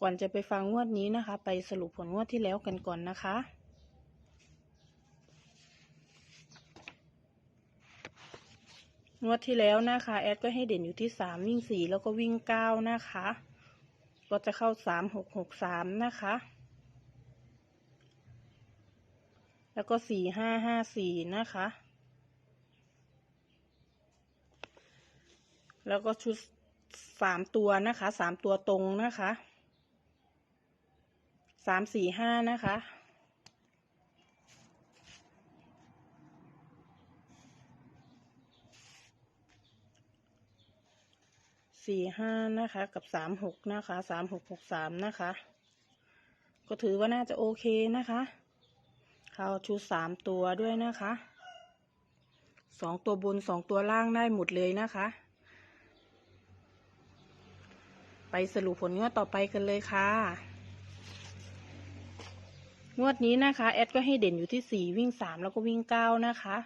ก่อนจะไปฟังงวดนี้นะคะ ไปสรุปผลงวดที่แล้วกันก่อนนะคะ งวดที่แล้วนะคะ แอดก็ให้เด่นอยู่ที่สามวิ่งสี่แล้วก็วิ่งเก้านะคะก็จะเข้าสามหกหกสามนะคะ แล้วก็สี่ห้าห้าสี่นะคะ แล้วก็ชุดสามตัวนะคะสามตัวตรงนะคะ สามสี่ห้านะคะ สี่ห้านะคะ กับสามหกนะคะสามหกหกสามนะคะ ก็ถือว่าน่าจะโอเคนะคะเขาชุดสามตัวด้วยนะคะสองตัวบนสองตัวล่างได้หมดเลยนะคะ ไปสรุปผลงวดต่อไปกันเลยค่ะ งวดนี้นะคะ แอดก็ให้เด่นอยู่ที่สี่วิ่งสามแล้วก็วิ่งเก้านะคะ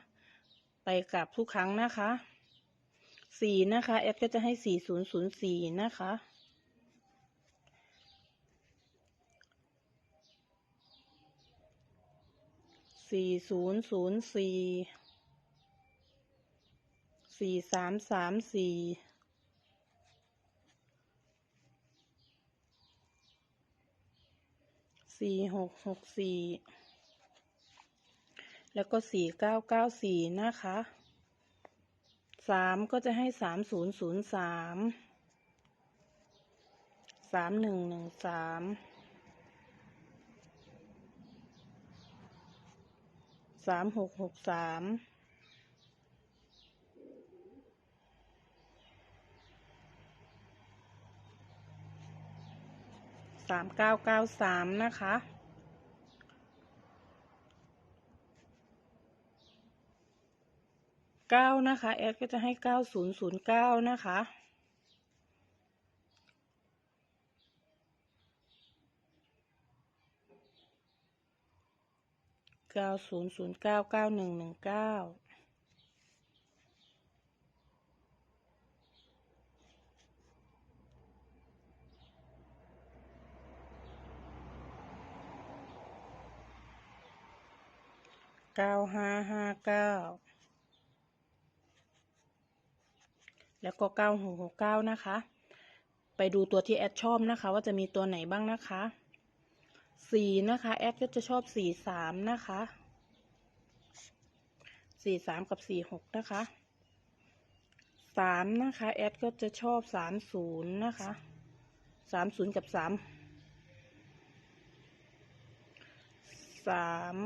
ไปกลับทุกครั้งนะคะสี่นะคะ แอดก็จะให้สี่ศูนย์ศูนย์สี่นะคะ สี่ศูนย์ศูนย์สี่ สี่สามสามสี่ สี่หกหกสี่แล้วก็สี่เก้าเก้าสี่นะคะสามก็จะให้สามศูนย์ศูนย์สามสามหนึ่งหนึ่งสามสามหกหกสาม สามเก้าเก้าสามนะคะ เก้านะคะแอดก็จะให้เก้าศูนย์ศูนย์เก้านะคะเก้าศูนย์ศูนย์เก้าเก้าหนึ่งหนึ่งเก้า เก้าห้าห้าเก้าแล้วก็เก้าหกหกเก้านะคะ ไปดูตัวที่แอดชอบนะคะ ว่าจะมีตัวไหนบ้างนะคะสี่นะคะ แอดก็จะชอบสี่สามนะคะสี่สามกับสี่หกนะคะสามนะคะ แอดก็จะชอบสามศูนย์นะคะสามศูนย์กับสามสาม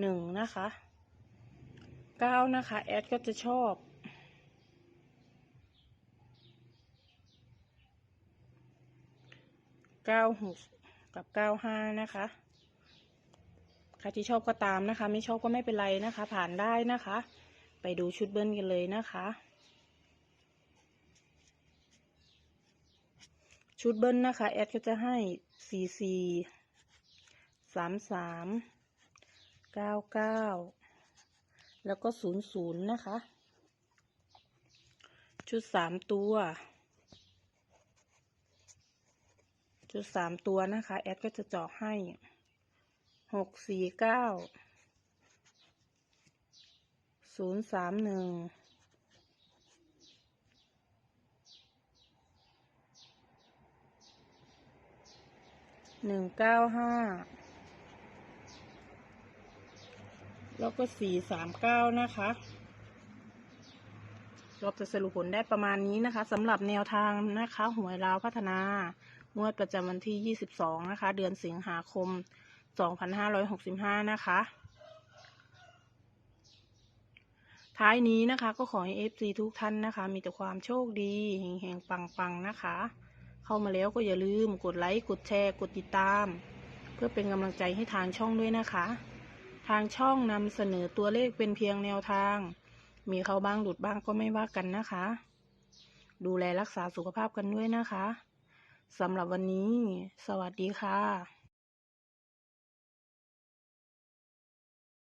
หนึ่งนะคะเก้านะคะแอดก็จะชอบเก้าหกกับเก้าห้านะคะ ใครที่ชอบก็ตามนะคะ ไม่ชอบก็ไม่เป็นไรนะคะ ผ่านได้นะคะ ไปดูชุดเบิ้ลกันเลยนะคะ ชุดเบิ้ลนะคะแอดก็จะให้สี่สี่สามสาม เก้าเก้าแล้วก็ศูนย์ศูนย์นะคะ ชุดสามตัว ชุดสามตัวนะคะ แอดก็จะเจาะให้หกสี่เก้าศูนย์สามหนึ่งหนึ่งเก้าห้า แล้วก็สี่สามเก้านะคะเราจะสรุปผลได้ประมาณนี้นะคะสำหรับแนวทางนะคะหวยราวพัฒนางวดประจำวันที่ 22 นะคะ เดือนสิงหาคม 2565 นะคะ ท้ายนี้นะคะก็ขอให้ FC ทุกท่านนะคะ มีแต่ความโชคดีเฮงๆ ปังๆ นะคะ เข้ามาแล้วก็อย่าลืมกดไลค์ กดแชร์ กดติดตาม เพื่อเป็นกำลังใจให้ทางช่องด้วยนะคะ ทางช่องนำเสนอตัวเลขเป็นเพียงแนวทาง มีเข้าบ้างหลุดบ้างก็ไม่ว่ากันนะคะ ดูแลรักษาสุขภาพกันด้วยนะคะสำหรับวันนี้ สวัสดีค่ะ